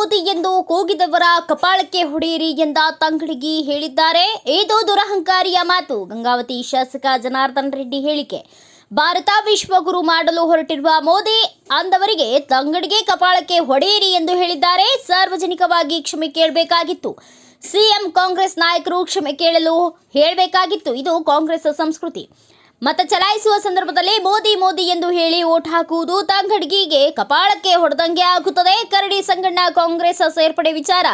ಮೋದಿ ಎಂದು ಕೂಗಿದವರ ಕಪಾಳಕ್ಕೆ ಹೊಡೆಯಿರಿ ಎಂದ ತಂಗಳಿಗಿ ಹೇಳಿದ್ದಾರೆ. ಇದು ದುರಹಂಕಾರಿಯ ಮಾತು. ಗಂಗಾವತಿ ಶಾಸಕ ಜನಾರ್ದನ್ ರೆಡ್ಡಿ ಹೇಳಿಕೆ. ಭಾರತ ವಿಶ್ವಗುರು ಮಾಡಲು ಹೊರಟಿರುವ ಮೋದಿ ಅಂದವರಿಗೆ ತಂಗಡಿಗೆ ಕಪಾಳಕ್ಕೆ ಹೊಡೆಯಿರಿ ಎಂದು ಹೇಳಿದ್ದಾರೆ. ಸಾರ್ವಜನಿಕವಾಗಿ ಕ್ಷಮೆ ಕೇಳಬೇಕಾಗಿತ್ತು. ಸಿಎಂ ಕಾಂಗ್ರೆಸ್ ನಾಯಕರು ಕ್ಷಮೆ ಕೇಳಲು ಹೇಳಬೇಕಾಗಿತ್ತು. ಇದು ಕಾಂಗ್ರೆಸ್ ಸಂಸ್ಕೃತಿ. ಮತ ಚಲಾಯಿಸುವ ಸಂದರ್ಭದಲ್ಲಿ ಮೋದಿ ಮೋದಿ ಎಂದು ಹೇಳಿ ಓಟ್ ಹಾಕುವುದು ತಂಗಡಗಿಗೆ ಕಪಾಳಕ್ಕೆ ಹೊಡೆದಂಗೆ ಆಗುತ್ತದೆ. ಕರಡಿ ಸಂಗಣ್ಣ ಕಾಂಗ್ರೆಸ್ ಸೇರ್ಪಡೆ ವಿಚಾರ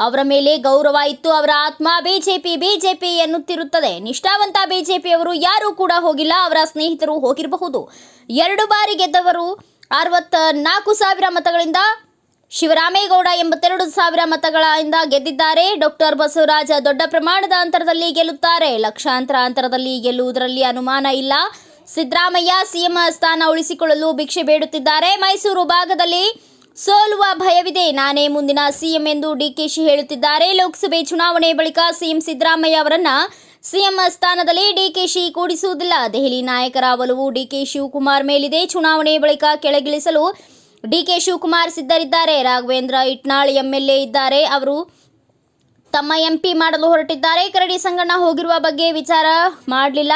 ಅವರ ಮೇಲೆ ಗೌರವ ಇತ್ತು. ಅವರ ಆತ್ಮ ಬಿಜೆಪಿ ಬಿಜೆಪಿ ಎನ್ನುತ್ತಿರುತ್ತದೆ. ನಿಷ್ಠಾವಂತ ಬಿಜೆಪಿಯವರು ಯಾರೂ ಕೂಡ ಹೋಗಿಲ್ಲ. ಅವರ ಸ್ನೇಹಿತರು ಹೋಗಿರಬಹುದು. ಎರಡು ಬಾರಿ ಗೆದ್ದವರು ಅರವತ್ತ ನಾಲ್ಕು ಸಾವಿರ ಮತಗಳಿಂದ ಶಿವರಾಮೇಗೌಡ ಎಂಬತ್ತೆರಡು ಸಾವಿರ ಮತಗಳಿಂದ ಗೆದ್ದಿದ್ದಾರೆ. ಡಾಕ್ಟರ್ ಬಸವರಾಜ ದೊಡ್ಡ ಪ್ರಮಾಣದ ಅಂತರದಲ್ಲಿ ಗೆಲ್ಲುತ್ತಾರೆ. ಲಕ್ಷಾಂತರ ಅಂತರದಲ್ಲಿ ಗೆಲ್ಲುವುದರಲ್ಲಿ ಅನುಮಾನ ಇಲ್ಲ. ಸಿದ್ದರಾಮಯ್ಯ ಸಿಎಂ ಸ್ಥಾನ ಉಳಿಸಿಕೊಳ್ಳಲು ಭಿಕ್ಷೆ ಬೇಡುತ್ತಿದ್ದಾರೆ. ಮೈಸೂರು ಭಾಗದಲ್ಲಿ ಸೋಲುವ ಭಯವಿದೆ. ನಾನೇ ಮುಂದಿನ ಸಿಎಂ ಎಂದು ಡಿಕೆಶಿ ಹೇಳುತ್ತಿದ್ದಾರೆ. ಲೋಕಸಭೆ ಚುನಾವಣೆ ಬಳಿಕ ಸಿಎಂ ಸಿದ್ದರಾಮಯ್ಯ ಅವರನ್ನ ಸಿಎಂ ಸ್ಥಾನದಲ್ಲಿ ಡಿಕೆಶಿ ಕೂಡಿಸುವುದಿಲ್ಲ. ದೆಹಲಿ ನಾಯಕರ ಒಲವು ಡಿಕೆ ಶಿವಕುಮಾರ್ ಮೇಲಿದೆ. ಚುನಾವಣೆ ಬಳಿಕ ಕೆಳಗಿಳಿಸಲು ಡಿಕೆ ಶಿವಕುಮಾರ್ ಸಿದ್ಧರಿದ್ದಾರೆ. ರಾಘವೇಂದ್ರ ಇಟ್ನಾಳ್ ಎಂಎಲ್ಎ ಇದ್ದಾರೆ. ಅವರು ತಮ್ಮ ಎಂಪಿ ಮಾಡಲು ಹೊರಟಿದ್ದಾರೆ. ಕರಡಿ ಸಂಗಣ್ಣ ಹೋಗಿರುವ ಬಗ್ಗೆ ವಿಚಾರ ಮಾಡಲಿಲ್ಲ.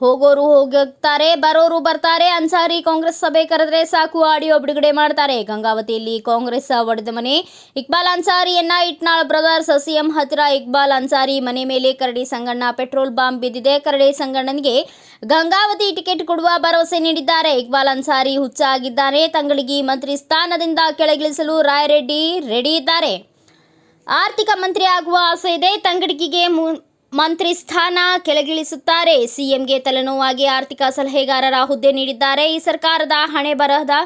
ಹೋಗೋರು ಹೋಗುತ್ತಾರೆ ಬರೋರು ಬರ್ತಾರೆ. ಅನ್ಸಾರಿ ಕಾಂಗ್ರೆಸ್ ಸಭೆ ಕರೆದ್ರೆ ಸಾಕು, ಆಡಿಯೋ ಬಿಡುಗಡೆ ಮಾಡ್ತಾರೆ. ಗಂಗಾವತಿಯಲ್ಲಿ ಕಾಂಗ್ರೆಸ್ ಒಡೆದ ಮನೆ. ಇಕ್ಬಾಲ್ ಅನ್ಸಾರಿಯನ್ನ ಇಟ್ನಾಳ್ ಬ್ರದರ್ಸ್ ಸಿಎಂ ಹತ್ತಿರ ಇಕ್ಬಾಲ್ ಅನ್ಸಾರಿ ಮನೆ ಮೇಲೆ ಕರಡಿ ಸಂಗಣ್ಣ ಪೆಟ್ರೋಲ್ ಬಾಂಬ್ ಬಿದ್ದಿದೆ. ಕರಡಿ ಸಂಗಣ್ಣನಿಗೆ ಗಂಗಾವತಿ ಟಿಕೆಟ್ ಕೊಡುವ ಭರವಸೆ ನೀಡಿದ್ದಾರೆ. ಇಕ್ಬಾಲ್ ಅನ್ಸಾರಿ ಹುಚ್ಚಾಗಿದ್ದಾರೆ. ತಂಗಳಿಗೆ ಮಂತ್ರಿ ಸ್ಥಾನದಿಂದ ಕೆಳಗಿಳಿಸಲು ರಾಯರೆಡ್ಡಿ ರೆಡಿ ಇದ್ದಾರೆ. ಆರ್ಥಿಕ ಮಂತ್ರಿ ಆಗುವ ಆಸೆ ಇದೆ. ತಂಗಡಿಗೆ ಮು- ಮಂತ್ರಿ ಸ್ಥಾನ ಕೆಳಗಿಳಿಸುತ್ತಾರೆ. ಸಿಎಂಗೆ ತಲೆನೋವಾಗಿ ಆರ್ಥಿಕ ಸಲಹೆಗಾರರ ಹುದ್ದೆ ನೀಡಿದ್ದಾರೆ. ಈ ಸರ್ಕಾರದ ಹಣೆ ಬರಹದ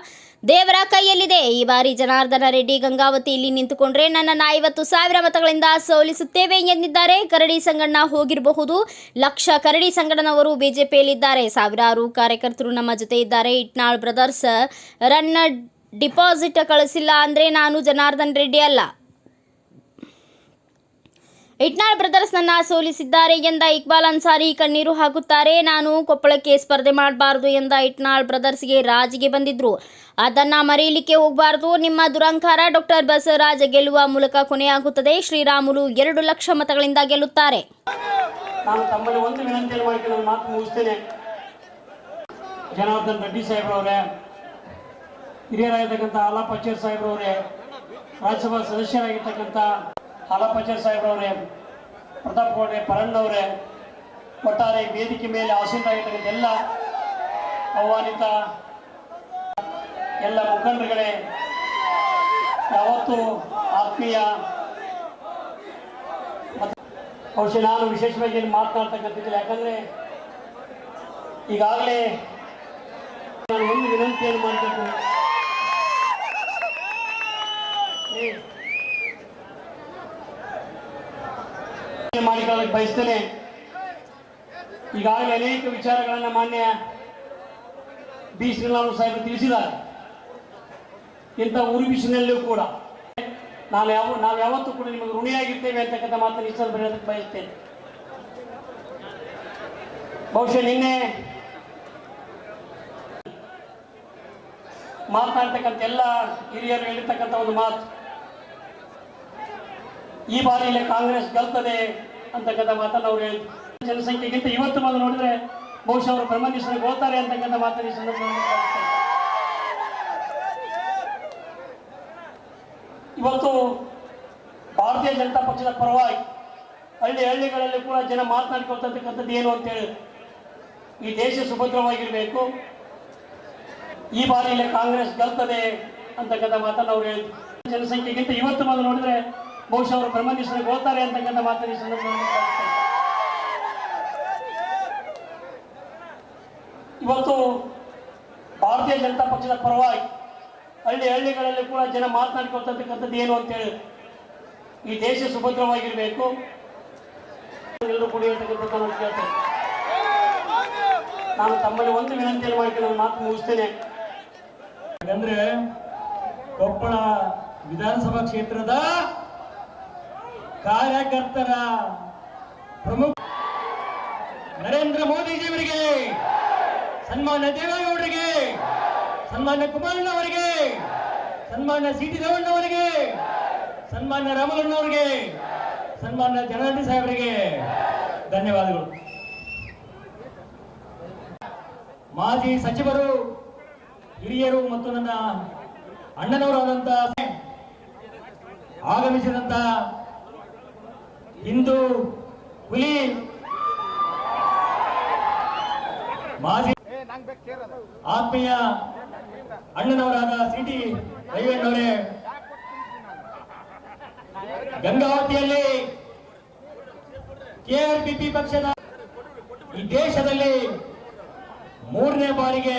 ದೇವರ ಕೈಯಲ್ಲಿದೆ. ಈ ಬಾರಿ ಜನಾರ್ದನ ರೆಡ್ಡಿ ಗಂಗಾವತಿ ಇಲ್ಲಿ ನಿಂತುಕೊಂಡ್ರೆ ನನ್ನನ್ನು ಐವತ್ತು ಸಾವಿರ ಮತಗಳಿಂದ ಸೋಲಿಸುತ್ತೇವೆ ಎಂದಿದ್ದಾರೆ. ಕರಡಿ ಸಂಗಣ್ಣ ಹೋಗಿರಬಹುದು. ಲಕ್ಷ ಕರಡಿ ಸಂಗಣ್ಣನವರು ಬಿಜೆಪಿಯಲ್ಲಿದ್ದಾರೆ. ಸಾವಿರಾರು ಕಾರ್ಯಕರ್ತರು ನಮ್ಮ ಜೊತೆ ಇದ್ದಾರೆ. ಇಟ್ನಾಳ್ ಬ್ರದರ್ಸ್ ರನ್ನ ಡಿಪಾಸಿಟ್ ಕಳಿಸಿಲ್ಲ ಅಂದರೆ ನಾನು ಜನಾರ್ದನ್ ರೆಡ್ಡಿ ಅಲ್ಲ. ಇಟ್ನಾಳ್ ಬ್ರದರ್ಸ್ ನನ್ನ ಸೋಲಿಸಿದ್ದಾರೆ ಎಂದ ಇಕ್ಬಾಲ್ ಅನ್ಸಾರಿ ಕಣ್ಣೀರು ಹಾಕುತ್ತಾರೆ. ನಾನು ಕೊಪ್ಪಳಕ್ಕೆ ಸ್ಪರ್ಧೆ ಮಾಡಬಾರದು ಎಂದ ಇಟ್ನಾಳ್ ಬ್ರದರ್ಸ್ಗೆ ರಾಜಿಗೆ ಬಂದಿದ್ರು. ಅದನ್ನ ಮರೆಯಲಿಕ್ಕೆ ಹೋಗಬಾರದು. ನಿಮ್ಮ ದುರಂಕಾರ ಡಾಕ್ಟರ್ ಬಸವರಾಜ್ ಗೆಲ್ಲುವ ಮೂಲಕ ಕೊನೆಯಾಗುತ್ತದೆ. ಶ್ರೀರಾಮುಲು ಎರಡು ಲಕ್ಷ ಮತಗಳಿಂದ ಗೆಲ್ಲುತ್ತಾರೆ. ಜನಾರ್ದನ್ ರೆಡ್ಡಿ ಸಾಹೇಬ್ರವರೇ, ಹಿರಿಯರಾಗಿರ್ತಕ್ಕಂಥ ಸಾಹೇಬ್ರವರೇ, ರಾಜ್ಯಸಭಾ ಸದಸ್ಯರಾಗಿರ್ತಕ್ಕಂಥ ಆಲಾಪಚಾರ್ ಸಾಹೇಬ್ರವರೇ, ಪ್ರತಾಪ್ ಗೌಡ್ರೆ ಪರಣ್ಣವರೇ ಒಟ್ಟಾರೆ ವೇದಿಕೆ ಮೇಲೆ ಆಸೀನರಾಗಿರ್ತಕ್ಕಂಥೆಲ್ಲ ಆಹ್ವಾನಿತ ಎಲ್ಲ ಮುಖಂಡರುಗಳೇ, ಯಾವತ್ತು ಆತ್ಮೀಯ ಬಹುಶಃ ನಾನು ವಿಶೇಷವಾಗಿ ಏನು ಮಾತನಾಡ್ತಕ್ಕಂಥದ್ದಿಲ್ಲ ಯಾಕಂದ್ರೆ ಈಗಾಗಲೇ ನಾನು ಒಂದು ವಿನಂತಿಯನ್ನು ಮಾಡಬೇಕು ಮಾಡಿಕೊಳ್ಳಕ್ಕೆ ಬಯಸ್ತೇನೆ. ಈಗಾಗಲೇ ಅನೇಕ ವಿಚಾರಗಳನ್ನು ಮಾನ್ಯ ಬಿ. ಶ್ರೀರಾಮುಲು ಸಾಹೇಬರು ತಿಳಿಸಿದ್ದಾರೆ. ಇಂಥ ಉರುಬಿಸಿನಲ್ಲೂ ಕೂಡ ನಾನು ಯಾವ, ನಾವು ಯಾವತ್ತೂ ಕೂಡ ನಿಮಗೆ ಋಣಿಯಾಗಿರ್ತೇವೆ ಅಂತಕ್ಕಂಥ ಮಾತನ್ನು ಇಷ್ಟಲ್ಲಿ ಬರೆಯೋದಕ್ಕೆ ಬಯಸ್ತೇನೆ. ಬಹುಶಃ ನಿನ್ನೆ ಮಾತನಾಡ್ತಕ್ಕಂಥ ಎಲ್ಲ ಹಿರಿಯರು ಹೇಳಿರ್ತಕ್ಕಂಥ ಒಂದು ಮಾತು. ಈ ಬಾರಿ ಇಲ್ಲಿ ಕಾಂಗ್ರೆಸ್ ಗೆಲ್ತದೆ ಅಂತಕ್ಕಂಥ ಮಾತನ್ನು ಅವರು ಹೇಳಿದ್ರು. ಜನಸಂಖ್ಯೆಗಿಂತ ಇವತ್ತು ಬಂದು ನೋಡಿದ್ರೆ ಬಹುಶಃ ಅವರು ಬ್ರಹ್ಮನಿಷ್ಠರಿಗೆ ಹೋಗ್ತಾರೆ ಅಂತಕ್ಕಂಥ ಮಾತನ್ನು ಈ ಸಂದರ್ಭದಲ್ಲಿ. ಇವತ್ತು ಭಾರತೀಯ ಜನತಾ ಪಕ್ಷದ ಪರವಾಗಿ ಹಳ್ಳಿ ಹಳ್ಳಿಗಳಲ್ಲಿ ಕೂಡ ಜನ ಮಾತನಾಡಿಕೊಳ್ತಕ್ಕಂಥದ್ದು ಏನು ಅಂತೇಳಿ ಈ ದೇಶ ಸುಭದ್ರವಾಗಿರಬೇಕು. ಈ ಬಾರಿ ಇಲ್ಲಿ ಕಾಂಗ್ರೆಸ್ ಗೆಲ್ತದೆ ಅಂತಕ್ಕಂಥ ಮಾತನ್ನು ಅವರು ಹೇಳಿದ್ರು. ಜನಸಂಖ್ಯೆಗಿಂತ ಇವತ್ತು ಮೊದಲು ನೋಡಿದ್ರೆ ಬಹುಶಃ ಅವರು ಬ್ರಹ್ಮನಿಷ್ಠರಿಗೆ ಹೋಗ್ತಾರೆ ಅಂತಕ್ಕಂಥ ಮಾತನ್ನು ಈ ಸಂದರ್ಭದಲ್ಲಿ. ಇವತ್ತು ಭಾರತೀಯ ಜನತಾ ಪಕ್ಷದ ಪರವಾಗಿ ಹಳ್ಳಿ ಹಳ್ಳಿಗಳಲ್ಲಿ ಕೂಡ ಜನ ಮಾತನಾಡ್ಕೊಳ್ತಕ್ಕಂಥದ್ದು ಏನು ಅಂತೇಳಿ ಈ ದೇಶ ಸುಭದ್ರವಾಗಿರಬೇಕು. ಎಲ್ಲರೂ ಕೂಡ ನಾನು ನಾನು ತಮ್ಮಲ್ಲಿ ಒಂದು ವಿನಂತಿಯನ್ನು ಮಾಡಿ ನನ್ನ ಮಾತು ಮುಗಿಸ್ತೇನೆ. ಯಾಕಂದ್ರೆ ಕೊಪ್ಪಳ ವಿಧಾನಸಭಾ ಕ್ಷೇತ್ರದ ಕಾರ್ಯಕರ್ತರ ಪ್ರಮುಖ ನರೇಂದ್ರ ಮೋದಿಜಿಯವರಿಗೆ, ಸನ್ಮಾನ್ಯ ಸನ್ಮಾನ್ಯ ಕುಮಾರಣ್ಣವರಿಗೆ ಸನ್ಮಾನ್ಯ ಸಿ ಟಿ ರೇವಣ್ಣವರಿಗೆ ಸನ್ಮಾನ್ಯ ರಾಮಲಣ್ಣವರಿಗೆ ಸನ್ಮಾನ್ಯ ಜನಾರ್ದನ್ ಸಾಹೇಬರಿಗೆ ಧನ್ಯವಾದಗಳು. ಮಾಜಿ ಸಚಿವರು, ಹಿರಿಯರು ಮತ್ತು ನನ್ನ ಅಣ್ಣನವರಾದಂತಹ ಆಗಮಿಸಿದಂತ ಹಿಂದೂ ಹುಲಿ ಮಾಜಿ ಆತ್ಮೀಯ ಅಣ್ಣನವರಾದ ಸಿ ಟಿ ರೈವಣ್ಣವರೇ ಗಂಗಾವತಿಯಲ್ಲಿ ಕೆಆರ್ಪಿಪಿ ಪಕ್ಷದ ಈ ದೇಶದಲ್ಲಿ ಮೂರನೇ ಬಾರಿಗೆ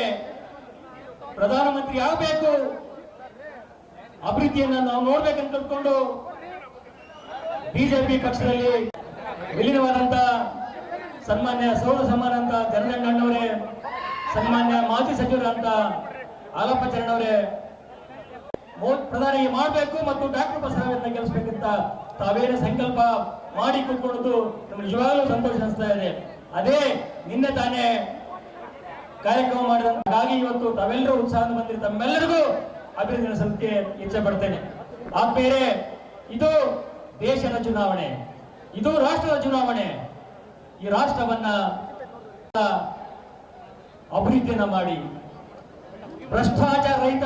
ಪ್ರಧಾನಮಂತ್ರಿ ಆಗಬೇಕು. ಅಭಿವೃದ್ಧಿಯನ್ನು ನಾವು ನೋಡ್ಬೇಕಂತ ತಿಳ್ಕೊಂಡು ಬಿಜೆಪಿ ಪಕ್ಷದಲ್ಲಿ ವಿಲೀನವಾದಂತ ಸನ್ಮಾನ್ಯ, ಸೌರ ಸಮಾನಂತ ಜಗನಣ್ಣನವರೇ ಸನ್ಮಾನ್ಯ ಮಾಜಿ ಸಚಿವರಂತ ಆಲಪ್ಪ ಚರಣವರೇ ಪ್ರಧಾನಿ ಮಾಡಬೇಕು ಮತ್ತು ಡಾಕ್ಟರ್ ಬಸವರಾಜನ್ನ ಗೆಲ್ಲಿಸಬೇಕಂತ ತಾವೇನೇ ಸಂಕಲ್ಪ ಮಾಡಿ ಕೂತ್ಕೊಂಡು ನಮ್ಗೆ ನಿಜವಾಗಲೂ ಸಂತೋಷ ಅನಿಸ್ತಾ ಇದೆ. ಅದೇ ನಿನ್ನೆ ತಾನೇ ಕಾರ್ಯಕ್ರಮ ಮಾಡಿದ ಇವತ್ತು ತಾವೆಲ್ಲರೂ ಉತ್ಸಾಹ ಬಂದಿರೋ. ತಮ್ಮೆಲ್ಲರಿಗೂ ಅಭಿನಂದನೆ ಸಲ್ಲಿಕೆ ಇಚ್ಛೆ ಪಡ್ತೇನೆ. ಆದ್ಮೇಲೆ ಇದು ದೇಶದ ಚುನಾವಣೆ, ಇದು ರಾಷ್ಟ್ರದ ಚುನಾವಣೆ. ಈ ರಾಷ್ಟ್ರವನ್ನ ಅಭಿವೃದ್ಧಿಯನ್ನ ಮಾಡಿ ಭ್ರಷ್ಟಾಚಾರ ರಹಿತ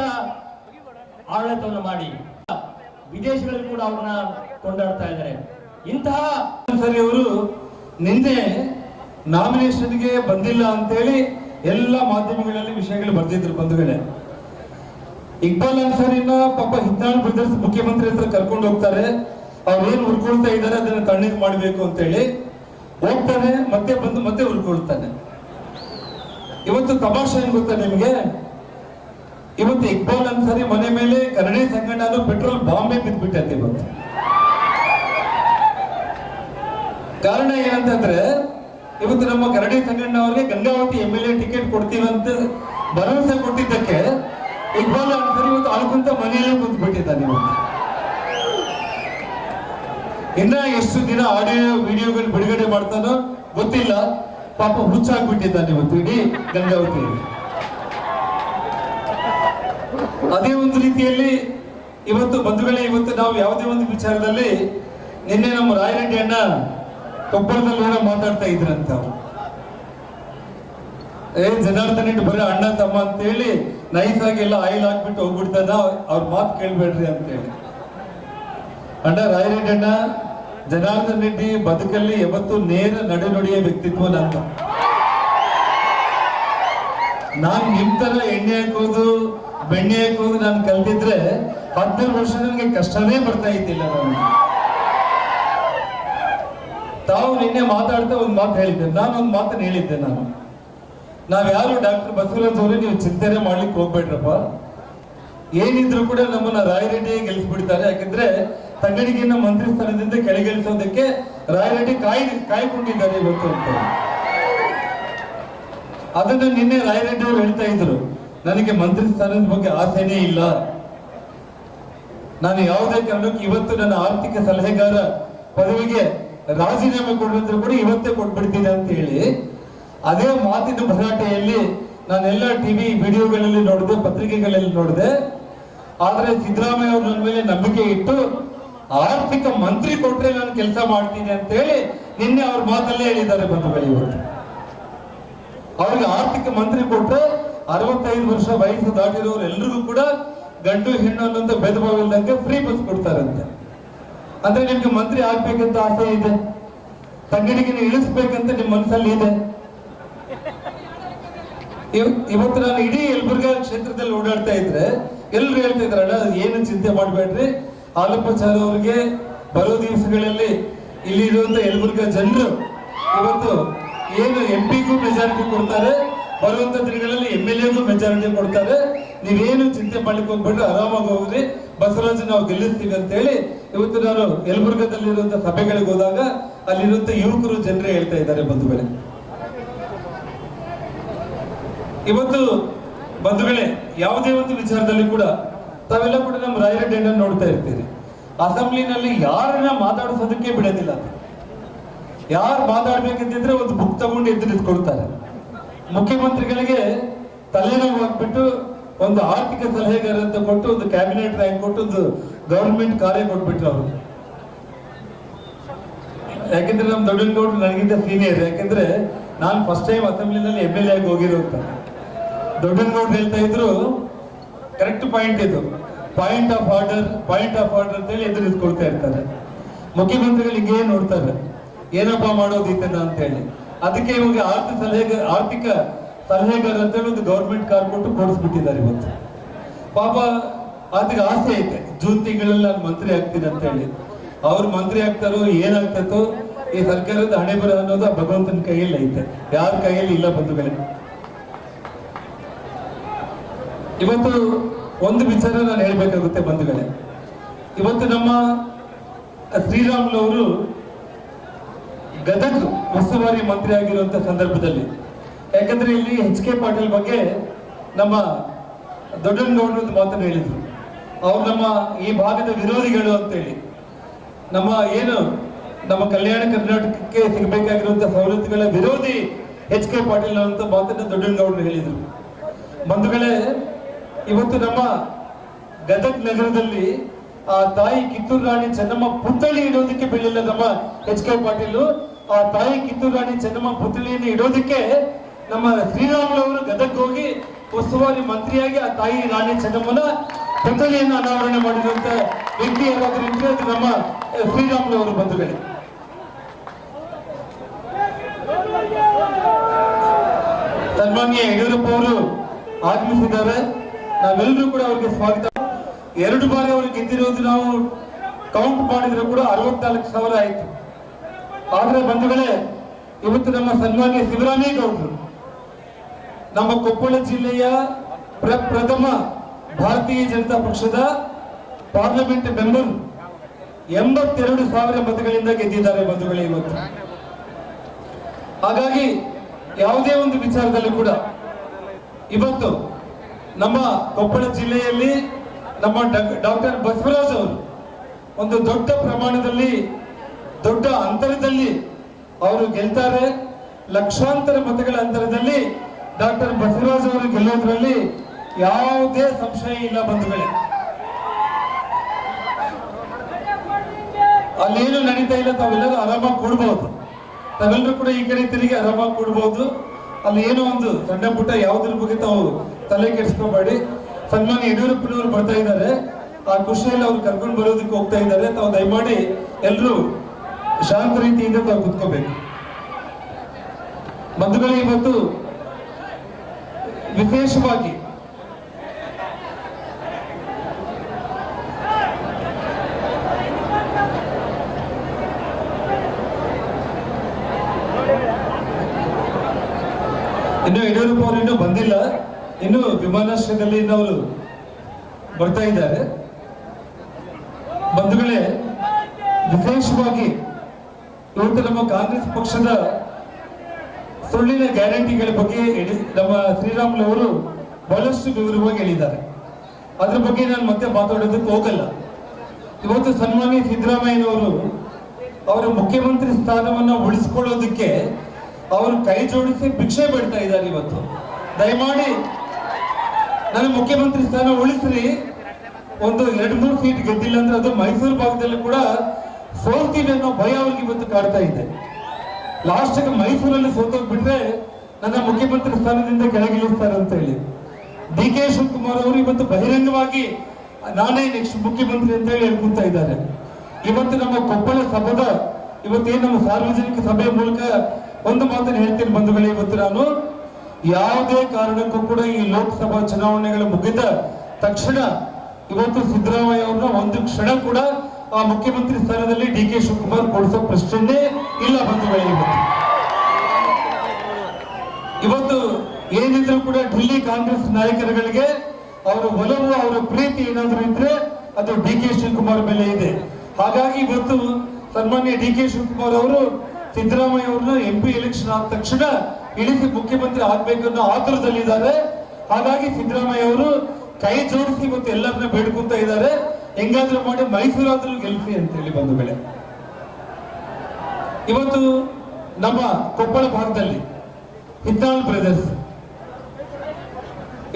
ಆಡಳಿತವನ್ನು ಮಾಡಿ, ವಿದೇಶಗಳಲ್ಲಿ ಕೂಡ ಅವ್ರನ್ನ ಕೊಂಡಾಡ್ತಾ ಇದ್ದಾರೆ. ಇಂತಹ ಸರಿ, ಅವರು ನಿನ್ನೆ ನಾಮಿನೇಷನ್ಗೆ ಬಂದಿಲ್ಲ ಅಂತೇಳಿ ಎಲ್ಲ ಮಾಧ್ಯಮಗಳಲ್ಲಿ ವಿಷಯಗಳು ಬರ್ದಿದ್ರು ಬಂಧುಗಳೇ. ಇಕ್ಬಾಲ್ ಅನ್ಸಾರಿನ ಪಾಪ ಹಿತ್ನಾಳ್ ಮುಖ್ಯಮಂತ್ರಿ ಹತ್ರ ಕರ್ಕೊಂಡು ಹೋಗ್ತಾರೆ. ಅವ್ರೇನ್ ಉರ್ಕೊಳ್ತಾ ಇದ್ದಾರೆ ಅದನ್ನ ಕಣ್ಣೀರ್ ಮಾಡಬೇಕು ಅಂತೇಳಿ ಹೋಗ್ತಾನೆ, ಮತ್ತೆ ಬಂದು ಮತ್ತೆ ಉರ್ಕೊಳ್ತಾನೆ. ಇವತ್ತು ತಮಾಷೆ ಏನ್ ಗೊತ್ತಾ ನಿಮ್ಗೆ? ಇವತ್ತು ಇಕ್ಬಾಲ್ ಅನ್ಸರಿ ಮನೆ ಮೇಲೆ ಕನ್ನಡಿ ಸಂಗಣ್ಣ ಪೆಟ್ರೋಲ್ ಬಾಂಬೆ ಬಿದ್ದ್ಬಿಟ್ಟೈತೆ ಇವತ್ತು. ಕಾರಣ ಏನಂತಂದ್ರೆ, ಇವತ್ತು ನಮ್ಮ ಕರಡಿ ಸಂಗಣ್ಣ ಅವರಿಗೆ Gangavathi M L A ticket ಕೊಡ್ತೀವಂತ ಭರವಸೆ ಕೊಟ್ಟಿದ್ದಕ್ಕೆ ಇಕ್ಬಾಲ್ ಅನ್ಸರಿ ಇವತ್ತು ಅಳ್ಕೊಂತ ಮನೆಯಲ್ಲೇ ಕುಂತ್ಬಿಟ್ಟಿದ್ದಾನೆ ಇವತ್ತು. ಇನ್ನ ಎಷ್ಟು ದಿನ ಆಡಿಯೋ ವಿಡಿಯೋಗಳು ಬಿಡುಗಡೆ ಮಾಡ್ತಾನೋ ಗೊತ್ತಿಲ್ಲ. ಪಾಪ ಹುಚ್ಚಾಗ್ಬಿಟ್ಟಿದ್ದಾನೆ ಇವತ್ತು, ಇಡೀ ಗಂಗಾವತಿಯಲ್ಲಿ. ಅದೇ ಒಂದು ರೀತಿಯಲ್ಲಿ ಇವತ್ತು ಬಂಧುಗಳೇ, ಇವತ್ತು ನಾವು ಯಾವುದೇ ಒಂದು ವಿಚಾರದಲ್ಲಿ ನಿನ್ನೆ ನಮ್ಮ ರಾಯರೆಡ್ಡಿ ಅಣ್ಣ ಕೊಪ್ಪಳದಲ್ಲಿ ಏನೋ ಮಾತಾಡ್ತಾ ಇದ್ರಂತ. ಏ, ಜನಾರ್ದನ್ ಇಟ್ಟು ಬರೀ ಅಣ್ಣ, ತಮ್ಮ ಅಂತ ಹೇಳಿ ನೈಸ್ ಆಗಿ ಎಲ್ಲ ಆಯಿಲ್ ಹಾಕ್ಬಿಟ್ಟು ಹೋಗ್ಬಿಡ್ತಾನ, ಅವ್ರ ಮಾತು ಕೇಳ್ಬೇಡ್ರಿ ಅಂತೇಳಿ. ಅಣ್ಣ ರಾಯರೆಡ್ಡಣ್ಣ ಜನಾರ್ದನ್ ರೆಡ್ಡಿ ಬದುಕಲ್ಲಿ ಯಾವತ್ತು ನೇರ ನಡೆನುಡಿಯ ವ್ಯಕ್ತಿತ್ವ ನಾನು ನಾನ್ ನಿಮ್ ತರ ಎಣ್ಣೆ ಹಾಕೋದು, ಬೆಣ್ಣೆ ಹಾಕೋದು ನಾನು ಕಲ್ತಿದ್ರೆ ಹದಿನೈದು ವರ್ಷ ನನಗೆ ಕಷ್ಟನೇ ಬರ್ತಾ ಇದ್ದಿಲ್ಲ ನಾನು. ತಾವು ನಿನ್ನೆ ಮಾತಾಡ್ತಾ ಒಂದು ಮಾತು ಹೇಳಿದ್ದೆ ನಾನು ಒಂದು ಮಾತನ್ನ ಹೇಳಿದ್ದೆ ನಾನು. ನಾವ್ಯಾರು ಡಾಕ್ಟರ್ ಬಸವರಾಜ್ ಅವರೇ, ನೀವು ಚಿಂತನೆ ಮಾಡ್ಲಿಕ್ಕೆ ಹೋಗ್ಬೇಡ್ರಪ್ಪ. ಏನಿದ್ರು ಕೂಡ ನಮ್ಮನ್ನ ರಾಯರೆಡ್ಡಿ ಗೆಲ್ಸ್ಬಿಡ್ತಾರೆ, ಯಾಕಂದ್ರೆ ತಂಗಡಿಗಿನ ಮಂತ್ರಿ ಸ್ಥಾನದಿಂದ ಕೆಳಗಿಳಿಸೋದಕ್ಕೆ ರಾಯರೆಡ್ಡಿ ಕಾಯ್, ಕಾಯ್ಕೊಂಡಿದ್ದಾರೆ ಇವತ್ತು ಅಂತ. ಅದನ್ನು ನಿನ್ನೆ ರಾಯರೆಡ್ಡಿ ಅವರು ಹೇಳ್ತಾ ಇದ್ರು. ನನಗೆ ಮಂತ್ರಿ ಸ್ಥಾನದ ಬಗ್ಗೆ ಆಸೆನೇ ಇಲ್ಲ. ನಾನು ಯಾವುದೇ ಕಾರಣಕ್ಕೂ ಇವತ್ತು ನನ್ನ ಆರ್ಥಿಕ ಸಲಹೆಗಾರ ಪದವಿಗೆ ರಾಜೀನಾಮೆ ಕೊಡಿದ್ರು ಕೂಡ ಇವತ್ತೇ ಕೊಟ್ಬಿಡ್ತೀನಿ ಅಂತ ಹೇಳಿ, ಅದೇ ಮಾತಿನ ಭರಾಟೆಯಲ್ಲಿ ನಾನೆಲ್ಲ ಟಿವಿ ವಿಡಿಯೋಗಳಲ್ಲಿ ನೋಡಿದೆ, ಪತ್ರಿಕೆಗಳಲ್ಲಿ ನೋಡಿದೆ. ಆದರೆ ಸಿದ್ದರಾಮಯ್ಯ ಅವರು ನನ್ನ ಮೇಲೆ ನಂಬಿಕೆ ಇಟ್ಟು ಆರ್ಥಿಕ ಮಂತ್ರಿ ಕೊಟ್ರೆ ನಾನು ಕೆಲಸ ಮಾಡ್ತೀನಿ ಅಂತ ಹೇಳಿ ನಿನ್ನೆ ಅವ್ರ ಮಾತಲ್ಲೇ ಹೇಳಿದ್ದಾರೆ ಬಂಧುಗಳು ಇವತ್ತು ಅವ್ರಿಗೆ ಆರ್ಥಿಕ ಮಂತ್ರಿ ಕೊಟ್ರೆ ಅರವತ್ತೈದು ವರ್ಷ ವಯಸ್ಸು ದಾಟಿರೋರು ಎಲ್ರಿಗೂ ಕೂಡ ಗಂಡು ಹೆಣ್ಣು ಅನ್ನೋಂಥ ಭೇದ ಭಾವ ಇಲ್ಲದಂಗೆ ಫ್ರೀ ಬಸ್ ಕೊಡ್ತಾರಂತೆ. ಅಂದ್ರೆ ನಿಮ್ಗೆ ಮಂತ್ರಿ ಆಗ್ಬೇಕಂತ ಆಸೆ ಇದೆ? ತಂಗಡಿಗೆ ಇಳಿಸ್ಬೇಕಂತ ನಿಮ್ ಮನಸ್ಸಲ್ಲಿ ಇದೆ? ಇವ್- ಇವತ್ತು ನಾನು ಇಡೀ ಯಲಬುರ್ಗಾ ಕ್ಷೇತ್ರದಲ್ಲಿ ಓಡಾಡ್ತಾ ಇದ್ರೆ ಎಲ್ರು ಹೇಳ್ತಾ ಇದ್ರಲ್ಲ ಏನು ಚಿಂತೆ ಮಾಡಬೇಡ್ರಿ? ಆಲಪ್ಪಚಾರ್ ಅವರಿಗೆ ಬರೋ ದಿವಸಗಳಲ್ಲಿ ಇಲ್ಲಿ ಇರುವಂತ ಯಲಬುರ್ಗ ಜನರು ಇವತ್ತು ಏನು ಎಂ ಪಿಗೂ ಮೆಜಾರಿಟಿ ಕೊಡ್ತಾರೆ, ಬರುವಂತ ದಿನಗಳಲ್ಲಿ ಎಂ ಎಲ್ ಎಗೂ ಮೆಜಾರಿಟಿ ಕೊಡ್ತಾರೆ. ನೀವೇನು ಚಿಂತೆ ಮಾಡ್ಲಿಕ್ಕೆ ಹೋಗ್ಬಿಟ್ಟು ಆರಾಮಾಗಿ ಹೋಗ್ರಿ. ಬಸವರಾಜ್ ನಾವು ಗೆಲ್ಲಿಸ್ತೀವಿ ಅಂತ ಹೇಳಿ ಇವತ್ತು ನಾನು ಯಲಬುರ್ಗದಲ್ಲಿರುವಂತ ಸಭೆಗಳಿಗೆ ಹೋದಾಗ ಅಲ್ಲಿರುವಂತ ಯುವಕರು ಜನರೇ ಹೇಳ್ತಾ ಇದ್ದಾರೆ ಬಂಧುಗಳೇ. ಇವತ್ತು ಬಂಧುಗಳೇ, ಯಾವುದೇ ಒಂದು ವಿಚಾರದಲ್ಲಿ ಕೂಡ ತಾವೆಲ್ಲ ಕೂಡ ನಮ್ಮ ರಾಯರೆಡ್ಡಿಯನ್ನ ನೋಡ್ತಾ ಇರ್ತೀರಿ. ಅಸೆಂಬ್ಲಿನಲ್ಲಿ ಯಾರನ್ನ ಮಾತಾಡಿಸೋದಕ್ಕೆ ಬಿಡೋದಿಲ್ಲ ಯಾರು ಮಾತಾಡ್ಬೇಕಂತಿದ್ರೆ ಒಂದು ಬುಕ್ ತಗೊಂಡು ಎದ್ದು ನಿಂತ್ಕೊಡ್ತಾರೆ ಮುಖ್ಯಮಂತ್ರಿಗಳಿಗೆ ತಲೆನೋವು ಹಾಕ್ಬಿಟ್ಟು ಒಂದು ಆರ್ಥಿಕ ಸಲಹೆಗಾರ ಅಂತ ಕೊಟ್ಟು ಒಂದು ಕ್ಯಾಬಿನೆಟ್ ರ್ಯಾಂಕ್ ಕೊಟ್ಟು ಒಂದು ಗವರ್ಮೆಂಟ್ ಕಾರ್ಯ ಕೊಟ್ಬಿಟ್ರು ಅವರು. ಯಾಕೆಂದ್ರೆ ನಮ್ಮ ದೊಡ್ಡಗೌಡರು ನನಗಿಂತ ಸೀನಿಯರ್ ಯಾಕೆಂದ್ರೆ ನಾನು ಫಸ್ಟ್ ಟೈಮ್ ಅಸೆಂಬ್ಲಿನಲ್ಲಿ ಎಂ ಎಲ್ ಎ ಆಗಿ ದೊಡ್ಡ ದೊಡ್ಡಗೌಡರು ಹೇಳ್ತಾ ಇದ್ರು ಕರೆಕ್ಟ್ ಪಾಯಿಂಟ್ ಇದು. Point of order point of order ಅಂತ ಹೇಳಿ ಎದುರು ನಿಂತ್ಕೊಳ್ತಾ ಇರ್ತಾರೆ. ಮುಖ್ಯಮಂತ್ರಿಗಳು ಹಿಂಗೆ ನೋಡ್ತಾರೆ. ಏನಪ್ಪ ಮಾಡೋದು ಅಂತ ಹೇಳಿ ಅದಕ್ಕೆ ಇವಾಗ ಆರ್ಥಿಕ ಸಲಹೆ ಆರ್ಥಿಕ ಸಲಹೆಗಾರ ಅಂತ ಹೇಳಿ ಒಂದು ಗೌರ್ಮೆಂಟ್ ಕಾರ್ ಕೊಟ್ಟು ಕೊಡಿಸ್ಬಿಟ್ಟಿದ್ದಾರೆ ಇವತ್ತು. ಪಾಪ ಅದಕ್ಕೆ ಆಸೆ ಐತೆ. ಜೂನ್ ತಿಂಗಳಲ್ಲಿ ನಾನು ಮಂತ್ರಿ ಆಗ್ತೀನಿ ಅಂತ ಹೇಳಿ ಅವ್ರು ಮಂತ್ರಿ ಆಗ್ತಾರೋ ಏನಾಗ್ತದೋ ಈ ಸರ್ಕಾರದ ಹಣೆ ಬರ ಅನ್ನೋದು ಭಗವಂತನ ಕೈಯಲ್ಲಿ ಐತೆ. ಯಾರ ಕೈಯಲ್ಲಿ ಇಲ್ಲ ಬಂಧುಗಳೇ. ಇವತ್ತು ಒಂದು ವಿಚಾರ ನಾನು ಹೇಳಬೇಕಾಗುತ್ತೆ ಬಂಧುಗಳೇ. ಇವತ್ತು ನಮ್ಮ ಶ್ರೀರಾಮುಲವರು ಗದಗ ಉಸ್ತುವಾರಿ ಮಂತ್ರಿ ಆಗಿರುವಂತ ಸಂದರ್ಭದಲ್ಲಿ. ಯಾಕಂದ್ರೆ ಇಲ್ಲಿ ಎಚ್ ಕೆ ಪಾಟೀಲ್ ಬಗ್ಗೆ ನಮ್ಮ ದೊಡ್ಡನಗೌಡರು ಒಂದು ಮಾತನ್ನು ಹೇಳಿದ್ರು. ಅವ್ರು ನಮ್ಮ ಈ ಭಾಗದ ವಿರೋಧಿಗಳು ಅಂತೇಳಿ. ನಮ್ಮ ಏನು ನಮ್ಮ ಕಲ್ಯಾಣ ಕರ್ನಾಟಕಕ್ಕೆ ಸಿಗಬೇಕಾಗಿರುವಂತ ಸವಲತ್ತುಗಳ ವಿರೋಧಿ ಎಚ್ ಕೆ ಪಾಟೀಲ್ ಅಂತ ಮಾತನ್ನು ದೊಡ್ಡನಗೌಡರು ಹೇಳಿದ್ರು. ಬಂಧುಗಳೇ ಇವತ್ತು ನಮ್ಮ ಗದಗ್ ನಗರದಲ್ಲಿ ಆ ತಾಯಿ ಕಿತ್ತೂರು ರಾಣಿ ಚೆನ್ನಮ್ಮ ಪುತ್ಥಳಿ ಇಡೋದಕ್ಕೆ ಬೀಳಿಲ್ಲ ನಮ್ಮ ಎಚ್ ಕೆ ಪಾಟೀಲ್. ಆ ತಾಯಿ ಕಿತ್ತೂರು ರಾಣಿ ಚೆನ್ನಮ್ಮ ಪುತ್ಥಳಿಯನ್ನು ಇಡೋದಕ್ಕೆ ನಮ್ಮ ಶ್ರೀರಾಮುಲು ಗದಗ್ ಹೋಗಿ ಉಸ್ತುವಾರಿ ಮಂತ್ರಿಯಾಗಿ ಆ ತಾಯಿ ರಾಣಿ ಚೆನ್ನಮ್ಮನ ಪುತ್ಥಳಿಯನ್ನು ಅನಾವರಣ ಮಾಡಿರುವಂತ ವ್ಯಕ್ತಿ ಯಾರಾದ್ರೂ ಇದ್ರೆ ಅದು ನಮ್ಮ ಶ್ರೀರಾಮುಲು ಅವರು ಸನ್ಮಾನ್ಯ ಯಡಿಯೂರಪ್ಪ ಅವರು ಆಗಮಿಸಿದ್ದಾರೆ. ನಾವೆಲ್ಲರೂ ಕೂಡ ಅವ್ರಿಗೆ ಸ್ವಾಗತ. ಎರಡು ಬಾರಿ ಅವರು ಗೆದ್ದಿರೋದು ನಾವು ಕೌಂಟ್ ಮಾಡಿದ್ರೆ ಕೂಡ ಅರವತ್ನಾಲ್ಕು ಸಾವಿರ ಆಯ್ತು. ಆದ್ರೆ ಬಂಧುಗಳೇ, ಇವತ್ತು ನಮ್ಮ ಸನ್ಮಾನ್ಯ ಶಿವರಾಮೇಗೌಡರು ನಮ್ಮ ಕೊಪ್ಪಳ ಜಿಲ್ಲೆಯ ಪ್ರ- ಪ್ರಥಮ ಭಾರತೀಯ ಜನತಾ ಪಕ್ಷದ ಪಾರ್ಲಿಮೆಂಟ್ ಮೆಂಬರ್ ಎಂಬತ್ತೆರಡು ಸಾವಿರ ಮತಗಳಿಂದ ಗೆದ್ದಿದ್ದಾರೆ ಬಂಧುಗಳೇ ಇವತ್ತು. ಹಾಗಾಗಿ ಯಾವುದೇ ಒಂದು ವಿಚಾರದಲ್ಲಿ ಕೂಡ ಇವತ್ತು ನಮ್ಮ ಕೊಪ್ಪಳ ಜಿಲ್ಲೆಯಲ್ಲಿ ನಮ್ಮ ಡಾಕ್ಟರ್ ಬಸವರಾಜ್ ಅವರು ಒಂದು ದೊಡ್ಡ ಪ್ರಮಾಣದಲ್ಲಿ, ದೊಡ್ಡ ಅಂತರದಲ್ಲಿ ಅವರು ಗೆಲ್ತಾರೆ. ಲಕ್ಷಾಂತರ ಮತಗಳ ಅಂತರದಲ್ಲಿ ಡಾಕ್ಟರ್ ಬಸವರಾಜ್ ಅವರು ಗೆಲ್ಲೋದ್ರಲ್ಲಿ ಯಾವುದೇ ಸಂಶಯ ಇಲ್ಲ ಬಂಧುಗಳೇ. ಅಲ್ಲೇನು ನಡೀತಾ ಇಲ್ಲ, ತಾವೆಲ್ಲರೂ ಆರಾಮಾಗಿ ಕೂಡ್ಬೋದು. ತಾವೆಲ್ಲರೂ ಕೂಡ ಈ ಕಡೆ ತಿರುಗಿ ಆರಾಮಾಗಿ ಕೂಡ್ಬೋದು. ಅಲ್ಲಿ ಏನೋ ಒಂದು ಸಣ್ಣ ಪುಟ್ಟ ಯಾವುದ್ರ ಬಗ್ಗೆ ತಾವು ತಲೆ ಕೆಡಿಸ್ಕೋಬೇಡಿ. ಸನ್ಮಾನ್ಯ ಯಡಿಯೂರಪ್ಪನವರು ಬರ್ತಾ ಇದ್ದಾರೆ. ಆ ಖುಷಿಯಲ್ಲಿ ಅವ್ರು ಕರ್ಕೊಂಡು ಬರೋದಕ್ಕೆ ಹೋಗ್ತಾ ಇದ್ದಾರೆ. ತಾವು ದಯಮಾಡಿ ಎಲ್ಲರೂ ಶಾಂತ ರೀತಿಯಿಂದ ತಾವು ಕುತ್ಕೋಬೇಕು. ಬಂಧುಗಳೇ, ಇವತ್ತು ವಿಶೇಷವಾಗಿ ಇನ್ನು ಯಡಿಯೂರಪ್ಪ ಅವರು ಇನ್ನೂ ಬಂದಿಲ್ಲ. ಇನ್ನು ವಿಮಾನಾಶ್ರಯದಲ್ಲಿ ಅವರು ಬರ್ತಾ ಇದ್ದಾರೆ. ಬಂಧುಗಳೇ, ವಿಶೇಷವಾಗಿ ಇವತ್ತು ನಮ್ಮ ಕಾಂಗ್ರೆಸ್ ಪಕ್ಷದ ಸುಳ್ಳಿನ ಗ್ಯಾರಂಟಿಗಳ ಬಗ್ಗೆ ನಮ್ಮ ಶ್ರೀರಾಮುಲು ಅವರು ಬಹಳಷ್ಟು ವಿವರವಾಗಿ ಹೇಳಿದ್ದಾರೆ. ಅದ್ರ ಬಗ್ಗೆ ನಾನು ಮತ್ತೆ ಮಾತಾಡೋದಕ್ಕೆ ಹೋಗಲ್ಲ. ಇವತ್ತು ಸನ್ಮಾನಿ ಸಿದ್ದರಾಮಯ್ಯನವರು ಅವರ ಮುಖ್ಯಮಂತ್ರಿ ಸ್ಥಾನವನ್ನು ಉಳಿಸ್ಕೊಳ್ಳೋದಕ್ಕೆ ಅವರು ಕೈ ಜೋಡಿಸಿ ಭಿಕ್ಷೆ ಬಿಡ್ತಾ ಇದ್ದಾರೆ ಇವತ್ತು. ದಯಮಾಡಿ ನನ್ನ ಮುಖ್ಯಮಂತ್ರಿ ಸ್ಥಾನ ಉಳಿಸ್ರಿ. ಒಂದು ಎರಡು ಮೂರು ಸೀಟ್ ಗೆದ್ದಿಲ್ಲ ಅಂದ್ರೆ ಅದು ಮೈಸೂರು ಭಾಗದಲ್ಲಿ ಕೂಡ ಸೋಲ್ತೀವಿ ಅನ್ನೋ ಭಯ ಅವ್ರಿಗೆ ಇವತ್ತು ಕಾಡ್ತಾ ಇದೆ. ಲಾಸ್ಟ್ ಮೈಸೂರಲ್ಲಿ ಸೋತೋಗ್ಬಿಟ್ರೆ ನನ್ನ ಮುಖ್ಯಮಂತ್ರಿ ಸ್ಥಾನದಿಂದ ಕೆಳಗಿಳಿಸ್ತಾರೆ ಅಂತ ಹೇಳಿ ಡಿ ಕೆ ಶಿವಕುಮಾರ್ ಅವರು ಇವತ್ತು ಬಹಿರಂಗವಾಗಿ, ನಾನೇ ನೆಕ್ಸ್ಟ್ ಮುಖ್ಯಮಂತ್ರಿ ಅಂತ ಹೇಳಿ ಹೇಳ್ಕೊಂತ ಇದ್ದಾರೆ. ಇವತ್ತು ನಮ್ಮ ಕೊಪ್ಪಳ ಸಭದ, ಇವತ್ತೇನು ನಮ್ಮ ಸಾರ್ವಜನಿಕ ಸಭೆಯ ಮೂಲಕ ಒಂದು ಮಾತನ್ನು ಹೇಳ್ತೀನಿ ಬಂಧುಗಳೇ ಇವತ್ತು ನಾನು ಯಾವುದೇ ಕಾರಣಕ್ಕೂ ಕೂಡ ಈ ಲೋಕಸಭಾ ಚುನಾವಣೆಗಳು ಮುಗಿದ ತಕ್ಷಣ ಇವತ್ತು ಸಿದ್ದರಾಮಯ್ಯ ಅವ್ರನ್ನ ಒಂದು ಕ್ಷಣ ಕೂಡ ಆ ಮುಖ್ಯಮಂತ್ರಿ ಸ್ಥಾನದಲ್ಲಿ ಡಿ ಕೆ ಶಿವಕುಮಾರ್ ಕೊಡಿಸೋ ಪ್ರಶ್ನೆ ಇಲ್ಲ ಬಂಧುಗಳೇ ಇವತ್ತು ಇವತ್ತು ಏನಿದ್ರು ಕೂಡ ఢిల్లీ ಕಾಂಗ್ರೆಸ್ ನಾಯಕರುಗಳಿಗೆ ಅವರ ಒಲವು ಅವರ ಪ್ರೀತಿ ಏನಾದ್ರು ಇದ್ರೆ ಅದು ಡಿ ಕೆ ಶಿವಕುಮಾರ್ ಮೇಲೆ ಇದೆ ಹಾಗಾಗಿ ಇವತ್ತು ಸನ್ಮಾನ್ಯ ಡಿ ಕೆ ಶಿವಕುಮಾರ್ ಅವರು ಸಿದ್ದರಾಮಯ್ಯ ಅವರು ಎಂ ಪಿ ಎಲೆಕ್ಷನ್ ಆದ ತಕ್ಷಣ ಇಳಿಸಿ ಮುಖ್ಯಮಂತ್ರಿ ಆಗ್ಬೇಕು ಅನ್ನೋ ಆತುರದಲ್ಲಿದ್ದಾರೆ. ಹಾಗಾಗಿ ಸಿದ್ದರಾಮಯ್ಯ ಅವರು ಕೈ ಜೋಡಿಸಿ ಮತ್ತೆ ಎಲ್ಲರನ್ನ ಬೇಡ್ಕೊಂತ ಇದ್ದಾರೆ. ಹೆಂಗಾದ್ರೂ ಮಾಡಿ ಮೈಸೂರಾದ್ರೂ ಗೆಲ್ಸಿ ಅಂತ ಹೇಳಿ ಬಂದ ಮೇಲೆ. ಇವತ್ತು ನಮ್ಮ ಕೊಪ್ಪಳ ಭಾಗದಲ್ಲಿ ಹಿತ್ತಾಳ್ ಬ್ರದರ್ಸ್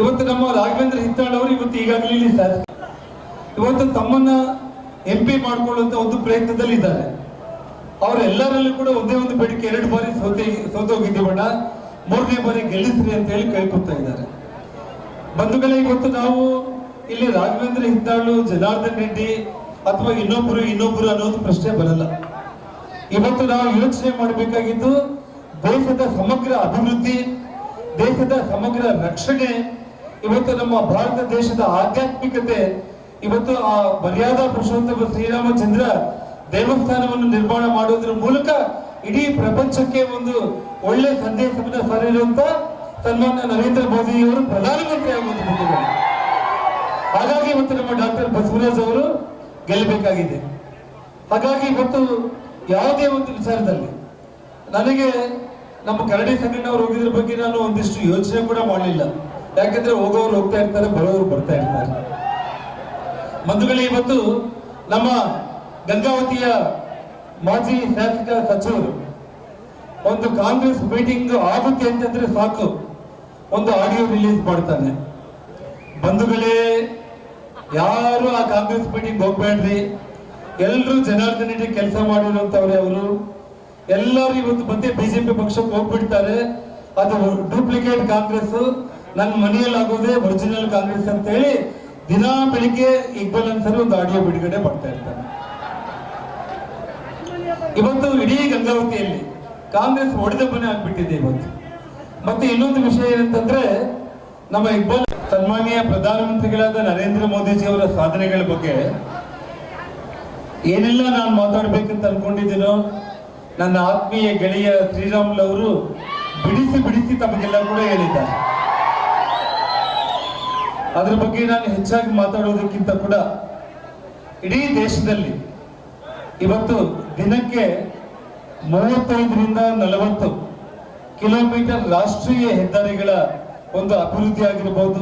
ಇವತ್ತು ನಮ್ಮ ರಾಘವೇಂದ್ರ ಹಿತ್ತಾಳ್ ಅವರು ಇವತ್ತು ಈಗಾಗಲೇ ಇಲ್ಲಿ ಶಾಸಕ ಇವತ್ತು ತಮ್ಮನ್ನ ಎಂ ಪಿ ಮಾಡ್ಕೊಳ್ಳುವಂತ ಒಂದು ಪ್ರಯತ್ನದಲ್ಲಿ ಇದ್ದಾರೆ ಅವರೆಲ್ಲರಲ್ಲೂ ಕೂಡ ಒಂದೇ ಒಂದು ಬೇಡಿಕೆ, ಎರಡು ಬಾರಿ ಸೋತೆ ಸೋತೋಗಿದ್ದೀವಣ್ಣ ಮೂರನೇ ಬಾರಿ ಗೆಲ್ಲಿಸ್ರಿ ಅಂತ ಹೇಳಿ ಕೇಳ್ಕೊತಾ ಇದ್ದಾರೆ. ಬಂಧುಗಳೇ, ಇವತ್ತು ನಾವು ಇಲ್ಲಿ ರಾಘವೇಂದ್ರ ಹಿದ್ದಾಳು ಜನಾರ್ದನ್ ರೆಡ್ಡಿ ಅಥವಾ ಇನ್ನೊಬ್ಬರು ಇನ್ನೊಬ್ಬರು ಅನ್ನೋದು ಪ್ರಶ್ನೆ ಬರಲ್ಲ. ಇವತ್ತು ನಾವು ಯೋಚನೆ ಮಾಡಬೇಕಾಗಿದ್ದು, ದೇಶದ ಸಮಗ್ರ ಅಭಿವೃದ್ಧಿ, ದೇಶದ ಸಮಗ್ರ ರಕ್ಷಣೆ, ಇವತ್ತು ನಮ್ಮ ಭಾರತ ದೇಶದ ಆಧ್ಯಾತ್ಮಿಕತೆ, ಇವತ್ತು ಆ ಮರ್ಯಾದಾ ಪುರುಷೋತ್ತಮ ಶ್ರೀರಾಮಚಂದ್ರ ದೇವಸ್ಥಾನವನ್ನು ನಿರ್ಮಾಣ ಮಾಡೋದ್ರ ಮೂಲಕ ಇಡೀ ಪ್ರಪಂಚಕ್ಕೆ ಒಂದು ಒಳ್ಳೆ ಸಂದೇಶವನ್ನು ಸಾರಿರುವಂತ ಸನ್ಮಾನ್ಯ ನರೇಂದ್ರ ಮೋದಿಯವರು ಪ್ರಧಾನಮಂತ್ರಿ ಆಗುವಂತ ಹಾಗಾಗಿ ಇವತ್ತು ನಮ್ಮ ಡಾಕ್ಟರ್ ಬಸವರಾಜ್ ಅವರು ಗೆಲ್ಲಬೇಕಾಗಿದೆ. ಹಾಗಾಗಿ ಇವತ್ತು ಯಾವುದೇ ಒಂದು ವಿಚಾರದಲ್ಲಿ ನನಗೆ ನಮ್ಮ ಕರಡಿ ಸಂಘಟನೆಯವರು ಹೋಗಿದ್ರ ಬಗ್ಗೆ ನಾನು ಒಂದಿಷ್ಟು ಯೋಚನೆ ಕೂಡ ಮಾಡಲಿಲ್ಲ. ಯಾಕಂದ್ರೆ ಹೋಗೋರು ಹೋಗ್ತಾ ಇರ್ತಾರೆ, ಬರೋರು ಬರ್ತಾ ಇರ್ತಾರೆ. ಬಂಧುಗಳೇ, ಇವತ್ತು ನಮ್ಮ ಗಂಗಾವತಿಯ ಮಾಜಿ ಶಾಸಕ ಸಚಿವರು, ಒಂದು ಕಾಂಗ್ರೆಸ್ ಮೀಟಿಂಗ್ ಆಗುತ್ತೆ ಅಂತಂದ್ರೆ ಸಾಕು. ಒಂದು ಆಡಿಯೋ ರಿಲೀಸ್ ಮಾಡ್ತಾನೆ. ಬಂಧುಗಳೇ, ಯಾರು ಆ ಕಾಂಗ್ರೆಸ್ ಮೀಟಿಂಗ್ ಹೋಗ್ಬೇಡ್ರಿ. ಎಲ್ಲರೂ ಜನಾರ್ದನ ಕೆಲಸ ಮಾಡಿರುವಂತವ್ರೆ ಅವರು. ಎಲ್ಲರೂ ಇವತ್ತು ಮತ್ತೆ ಬಿಜೆಪಿ ಪಕ್ಷಕ್ಕೆ ಹೋಗ್ಬಿಡ್ತಾರೆ. ಅದು ಡೂಪ್ಲಿಕೇಟ್ ಕಾಂಗ್ರೆಸ್ ನನ್ನ ಮನೆಯಲ್ಲಿ ಆಗೋದೇ ಒರಿಜಿನಲ್ ಕಾಂಗ್ರೆಸ್ ಅಂತ ಹೇಳಿ ದಿನಾ ಬೆಳಿಗ್ಗೆ ಇಕ್ಬಲ್ ಅನ್ಸರ್ ಒಂದು ಆಡಿಯೋ ಬಿಡುಗಡೆ ಮಾಡ್ತಾ ಇರ್ತಾನೆ. ಇವತ್ತು ಇಡೀ ಗಂಗಾವತಿಯಲ್ಲಿ ಕಾಂಗ್ರೆಸ್ ಒಡೆದ ಮನೆ ಆಗ್ಬಿಟ್ಟಿದೆ ಇವತ್ತು. ಮತ್ತೆ ಇನ್ನೊಂದು ವಿಷಯ ಏನಂತಂದ್ರೆ, ನಮ್ಮ ಇಕ್ಬಾಲ್ ಸನ್ಮಾನ್ಯ ಪ್ರಧಾನಮಂತ್ರಿಗಳಾದ ನರೇಂದ್ರ ಮೋದಿಜಿ ಅವರ ಸಾಧನೆಗಳ ಬಗ್ಗೆ ಏನೆಲ್ಲ ನಾನು ಮಾತಾಡ್ಬೇಕಂತ ಅನ್ಕೊಂಡಿದ್ದೀನೋ, ನನ್ನ ಆತ್ಮೀಯ ಗೆಳೆಯ ಶ್ರೀರಾಮುಲು ಅವರು ಬಿಡಿಸಿ ಬಿಡಿಸಿ ತಮಗೆಲ್ಲ ಕೂಡ ಹೇಳಿದ್ದಾರೆ. ಅದ್ರ ಬಗ್ಗೆ ನಾನು ಹೆಚ್ಚಾಗಿ ಮಾತಾಡೋದಕ್ಕಿಂತ ಕೂಡ ಇಡೀ ದೇಶದಲ್ಲಿ ಇವತ್ತು ದಿನಕ್ಕೆ ಮೂವತ್ತೈದರಿಂದ ನಲವತ್ತು ಕಿಲೋಮೀಟರ್ ರಾಷ್ಟ್ರೀಯ ಹೆದ್ದಾರಿಗಳ ಒಂದು ಅಭಿವೃದ್ಧಿ ಆಗಿರಬಹುದು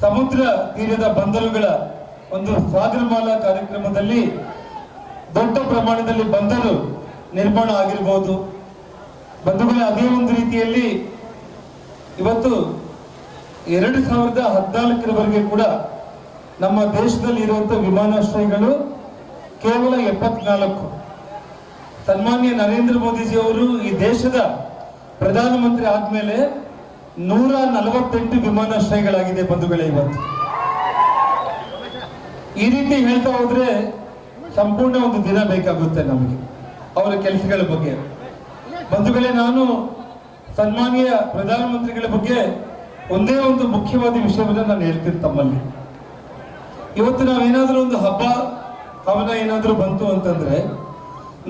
ಸಮುದ್ರ ತೀರದ ಬಂದರುಗಳ ಒಂದು ಸಾಗರಮಾಲಾ ಕಾರ್ಯಕ್ರಮದಲ್ಲಿ ದೊಡ್ಡ ಪ್ರಮಾಣದಲ್ಲಿ ಬಂದರು ನಿರ್ಮಾಣ ಆಗಿರಬಹುದು ಬಂಧುಗಳ, ಅದೇ ಒಂದು ರೀತಿಯಲ್ಲಿ ಇವತ್ತು ಎರಡು ಸಾವಿರದ ಹದಿನಾಲ್ಕರವರೆಗೆ ಕೂಡ ನಮ್ಮ ದೇಶದಲ್ಲಿ ಇರುವಂತಹ ವಿಮಾನಾಶ್ರಯಗಳು ಕೇವಲ ಎಪ್ಪತ್ನಾಲ್ಕು. ಸನ್ಮಾನ್ಯ ನರೇಂದ್ರ ಮೋದಿಜಿ ಅವರು ಈ ದೇಶದ ಪ್ರಧಾನಮಂತ್ರಿ ಆದ್ಮೇಲೆ ನೂರ ನಲವತ್ತೆಂಟು ವಿಮಾನಾಶ್ರಯಗಳಾಗಿದೆ ಬಂಧುಗಳೇ ಇವತ್ತು. ಈ ರೀತಿ ಹೇಳ್ತಾ ಹೋದ್ರೆ ಸಂಪೂರ್ಣ ಒಂದು ದಿನ ಬೇಕಾಗುತ್ತೆ ನಮಗೆ, ಅವರ ಕೆಲಸಗಳ ಬಗ್ಗೆ. ಬಂಧುಗಳೇ, ನಾನು ಸನ್ಮಾನ್ಯ ಪ್ರಧಾನಮಂತ್ರಿಗಳ ಬಗ್ಗೆ ಒಂದೇ ಒಂದು ಮುಖ್ಯವಾದ ವಿಷಯವನ್ನು ನಾನು ಹೇಳ್ತೀನಿ ತಮ್ಮಲ್ಲಿ. ಇವತ್ತು ನಾವೇನಾದರೂ ಒಂದು ಹಬ್ಬ ಹವನ ಏನಾದರೂ ಬಂತು ಅಂತಂದ್ರೆ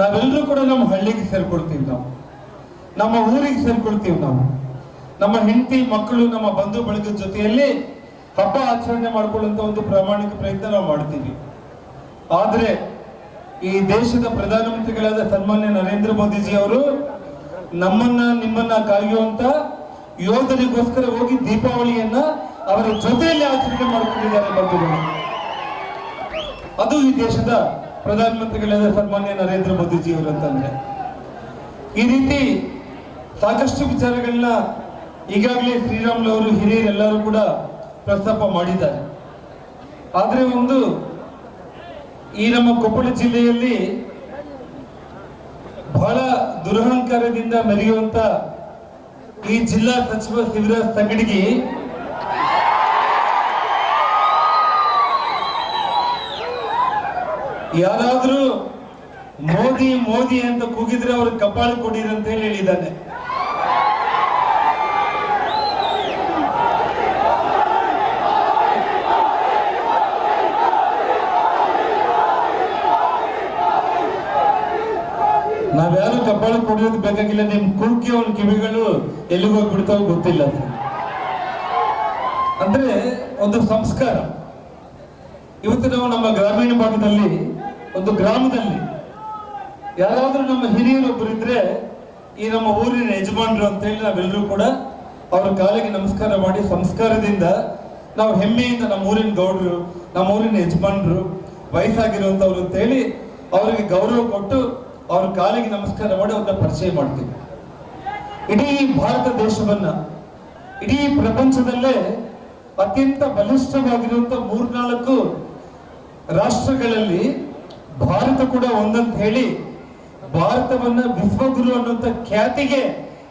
ನಾವೆಲ್ಲರೂ ಕೂಡ ನಮ್ಮ ಹಳ್ಳಿಗೆ ಸೇರ್ಕೊಳ್ತೀವಿ ನಾವು. ನಮ್ಮ ಊರಿಗೆ ಸೇರ್ಕೊಳ್ತೀವಿ ನಾವು. ನಮ್ಮ ಹೆಂಡತಿ, ಮಕ್ಕಳು, ನಮ್ಮ ಬಂಧು ಬಳಗದ ಜೊತೆಯಲ್ಲಿ ಹಬ್ಬ ಆಚರಣೆ ಮಾಡ್ಕೊಳ್ಳುವಂತ ಒಂದು ಪ್ರಾಮಾಣಿಕ ಪ್ರಯತ್ನ ನಾವು ಮಾಡ್ತೀವಿ. ಆದ್ರೆ ಈ ದೇಶದ ಪ್ರಧಾನಮಂತ್ರಿಗಳಾದ ಸನ್ಮಾನ್ಯ ನರೇಂದ್ರ ಮೋದಿಜಿ ಅವರು ನಮ್ಮನ್ನ, ನಿಮ್ಮನ್ನ ಕಾಯುವಂತ ಯೋಧರಿಗೋಸ್ಕರ ಹೋಗಿ ದೀಪಾವಳಿಯನ್ನ ಅವರ ಜೊತೆಯಲ್ಲಿ ಆಚರಣೆ ಮಾಡ್ಕೊಂಡಿದ್ದಾರೆ ಬಂಧುಗಳು. ಅದು ಈ ದೇಶದ ಪ್ರಧಾನಮಂತ್ರಿಗಳಾದ ಸನ್ಮಾನ್ಯ ನರೇಂದ್ರ ಮೋದಿಜಿ ಅವರು ಅಂತಂದ್ರೆ. ಈ ರೀತಿ ಸಾಕಷ್ಟು ವಿಚಾರಗಳನ್ನ ಈಗಾಗಲೇ ಶ್ರೀರಾಮುಲು ಅವರು ಹಿರಿಯರೆಲ್ಲರೂ ಕೂಡ ಪ್ರಸ್ತಾಪ ಮಾಡಿದ್ದಾರೆ. ಆದರೆ ಒಂದು ಈ ನಮ್ಮ ಕೊಪ್ಪಳ ಜಿಲ್ಲೆಯಲ್ಲಿ ಬಹಳ ದುರಹಂಕಾರದಿಂದ ಮೆರೆಯುವಂತ ಈ ಜಿಲ್ಲಾ ಸಚಿವ ಶಿವರಾಜ್ ತಂಗಡಿಗಿ ಯಾರಾದ್ರೂ ಮೋದಿ ಮೋದಿ ಅಂತ ಕೂಗಿದ್ರೆ ಅವ್ರ ಕಪಾಳ ಕೊಡಿರಿ ಅಂತ ಹೇಳಿ ಹೇಳಿದ್ದಾನೆ ನಾವ್ಯಾರು ಕಪಾಳ ಕೊಡೋದು ಬೇಕಾಗಿಲ್ಲ, ನಿಮ್ ಕುರ್ಕಿ ಅವ್ನ ಕಿವಿಗಳು ಎಲ್ಲಿಗೆ ಹೋಗ್ಬಿಡ್ತಾವ ಗೊತ್ತಿಲ್ಲ. ಅಂದ್ರೆ ಒಂದು ಸಂಸ್ಕಾರ ಇವತ್ತು ನಾವು ನಮ್ಮ ಗ್ರಾಮೀಣ ಭಾಗದಲ್ಲಿ ಒಂದು ಗ್ರಾಮದಲ್ಲಿ ಯಾರಾದ್ರೂ ನಮ್ಮ ಹಿರಿಯರೊಬ್ಬರು ಇದ್ರೆ ಈ ನಮ್ಮ ಊರಿನ ಯಜಮಾನರು ಅಂತ ಹೇಳಿ ನಾವೆಲ್ಲರೂ ಕೂಡ ಅವರ ಕಾಲಿಗೆ ನಮಸ್ಕಾರ ಮಾಡಿ ಸಂಸ್ಕಾರದಿಂದ ನಾವು ಹೆಮ್ಮೆಯಿಂದ ನಮ್ಮ ಊರಿನ ಗೌಡರು, ನಮ್ಮ ಊರಿನ ಯಜಮಾನರು ವಯಸ್ಸಾಗಿರುವಂತವ್ರು ಅಂತ ಹೇಳಿ ಅವರಿಗೆ ಗೌರವ ಕೊಟ್ಟು ಅವ್ರ ಕಾಲಿಗೆ ನಮಸ್ಕಾರ ಮಾಡಿ ಅವ್ರನ್ನ ಪರಿಚಯ ಮಾಡ್ತೀವಿ. ಇಡೀ ಭಾರತ ದೇಶವನ್ನ, ಇಡೀ ಪ್ರಪಂಚದಲ್ಲೇ ಅತ್ಯಂತ ಬಲಿಷ್ಠವಾಗಿರುವಂತ ಮೂರ್ನಾಲ್ಕು ರಾಷ್ಟ್ರಗಳಲ್ಲಿ ಭಾರತ ಕೂಡ ಒಂದಂತ ಹೇಳಿ ಭಾರತವನ್ನ ವಿಶ್ವಗುರು ಅನ್ನುವಂತ ಖ್ಯಾತಿಗೆ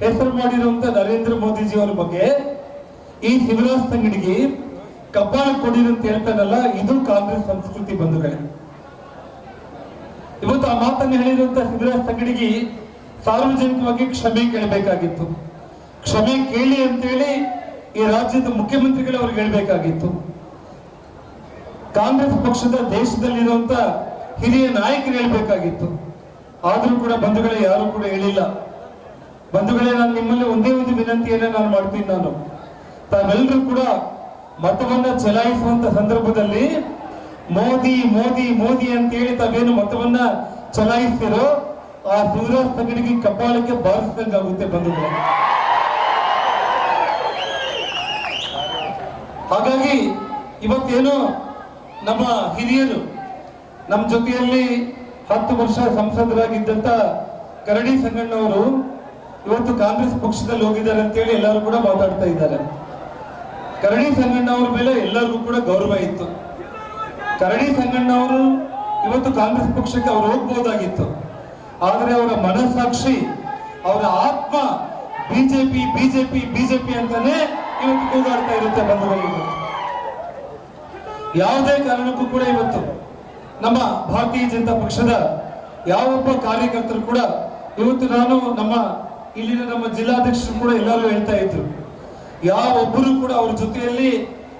ಹೆಸರು ಮಾಡಿರುವಂತ ನರೇಂದ್ರ ಮೋದಿಜಿ ಅವರ ಬಗ್ಗೆ ಈ ಶಿವರಾಜ್ ತಂಗಡಿಗೆ ಕಬ್ಬಾಳ ಕೊಡಿರು ಅಂತ ಹೇಳ್ತಾನಲ್ಲ, ಇದು ಕಾಂಗ್ರೆಸ್ ಸಂಸ್ಕೃತಿ ಬಂಧುಗಳೇ. ಇವತ್ತು ಆ ಮಾತನ್ನು ಹೇಳಿರುವಂತ ಶಿವರಾಜ್ ತಂಗಡಿಗೆ ಸಾರ್ವಜನಿಕವಾಗಿ ಕ್ಷಮೆ ಕೇಳಬೇಕಾಗಿತ್ತು. ಕ್ಷಮೆ ಕೇಳಿ ಅಂತೇಳಿ ಈ ರಾಜ್ಯದ ಮುಖ್ಯಮಂತ್ರಿಗಳು ಅವ್ರಿಗೆ ಹೇಳ್ಬೇಕಾಗಿತ್ತು. ಕಾಂಗ್ರೆಸ್ ಪಕ್ಷದ ದೇಶದಲ್ಲಿರುವಂತ ಹಿರಿಯ ನಾಯಕರು ಹೇಳ್ಬೇಕಾಗಿತ್ತು. ಆದರೂ ಕೂಡ ಬಂಧುಗಳೇ ಯಾರು ಕೂಡ ಹೇಳಿಲ್ಲ. ಬಂಧುಗಳೇ, ನಾನು ನಿಮ್ಮಲ್ಲಿ ಒಂದೇ ಒಂದು ವಿನಂತಿಯನ್ನ ನಾನು ಮಾಡ್ತೀನಿ ನಾನು. ತಾವೆಲ್ಲರೂ ಕೂಡ ಮತವನ್ನ ಚಲಾಯಿಸುವಂತ ಸಂದರ್ಭದಲ್ಲಿ ಮೋದಿ ಮೋದಿ ಮೋದಿ ಅಂತ ಹೇಳಿ ತಾವೇನು ಮತವನ್ನ ಚಲಾಯಿಸ್ತಿರೋ ಆ ಶಿವರಾಜ್ ತಗಡಿಗೆ ಕಪಾಳಕ್ಕೆ ಬಾರಿಸಿದಂಗಾಗುತ್ತೆ ಬಂಧುಗಳೇ. ಹಾಗಾಗಿ ಇವತ್ತೇನು ನಮ್ಮ ಹಿರಿಯರು ನಮ್ಮ ಜೊತೆಯಲ್ಲಿ ಹತ್ತು ವರ್ಷ ಸಂಸದರಾಗಿದ್ದಂತ ಕರಡಿ ಸಂಗಣ್ಣವರು ಇವತ್ತು ಕಾಂಗ್ರೆಸ್ ಪಕ್ಷದಲ್ಲಿ ಹೋಗಿದ್ದಾರೆ ಅಂತೇಳಿ ಎಲ್ಲರೂ ಕೂಡ ಮಾತಾಡ್ತಾ ಇದ್ದಾರೆ. ಕರಡಿ ಸಂಗಣ್ಣ ಅವರ ಮೇಲೆ ಎಲ್ಲರಿಗೂ ಕೂಡ ಗೌರವ ಇತ್ತು. ಕರಡಿ ಸಂಗಣ್ಣ ಅವರು ಇವತ್ತು ಕಾಂಗ್ರೆಸ್ ಪಕ್ಷಕ್ಕೆ ಅವ್ರು ಹೋಗ್ಬೋದಾಗಿತ್ತು. ಆದರೆ ಅವರ ಮನಸ್ಸಾಕ್ಷಿ, ಅವರ ಆತ್ಮ ಬಿಜೆಪಿ ಬಿಜೆಪಿ ಬಿಜೆಪಿ ಅಂತಾನೆ ಇವತ್ತು ಕೂಗಾಡ್ತಾ ಇರುತ್ತೆ ಬಂಧುಗಳಿಗೆ. ಯಾವುದೇ ಕಾರಣಕ್ಕೂ ಕೂಡ ಇವತ್ತು ನಮ್ಮ ಭಾರತೀಯ ಜನತಾ ಪಕ್ಷದ ಯಾವೊಬ್ಬ ಕಾರ್ಯಕರ್ತರು ಕೂಡ ಇವತ್ತು ನಾನು ನಮ್ಮ, ಇಲ್ಲಿನ ನಮ್ಮ ಜಿಲ್ಲಾಧ್ಯಕ್ಷರು ಕೂಡ ಎಲ್ಲರೂ ಹೇಳ್ತಾ ಇದ್ರು. ಯಾವೊಬ್ಬರು ಕೂಡ ಅವ್ರ ಜೊತೆಯಲ್ಲಿ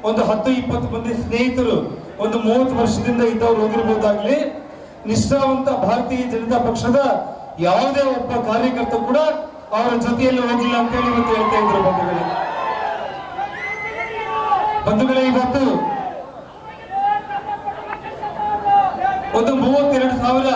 ಒಂದು ಹತ್ತು, ಇಪ್ಪತ್ತು ಮಂದಿ ಸ್ನೇಹಿತರು, ಒಂದು ಮೂವತ್ತು ವರ್ಷದಿಂದ ಇದ್ದವ್ರು ಹೋಗಿರ್ಬೋದಾಗ್ಲಿ, ನಿಷ್ಠಾವಂತ ಭಾರತೀಯ ಜನತಾ ಪಕ್ಷದ ಯಾವುದೇ ಒಬ್ಬ ಕಾರ್ಯಕರ್ತ ಕೂಡ ಅವರ ಜೊತೆಯಲ್ಲಿ ಹೋಗಿಲ್ಲ ಅಂತೇಳಿ ಇವತ್ತು ಹೇಳ್ತಾ ಇದ್ರು ಬಂಧುಗಳೇ. ಬಂಧುಗಳೇ, ಇವತ್ತು ಒಂದು ಮೂವತ್ತೆರಡು ಸಾವಿರ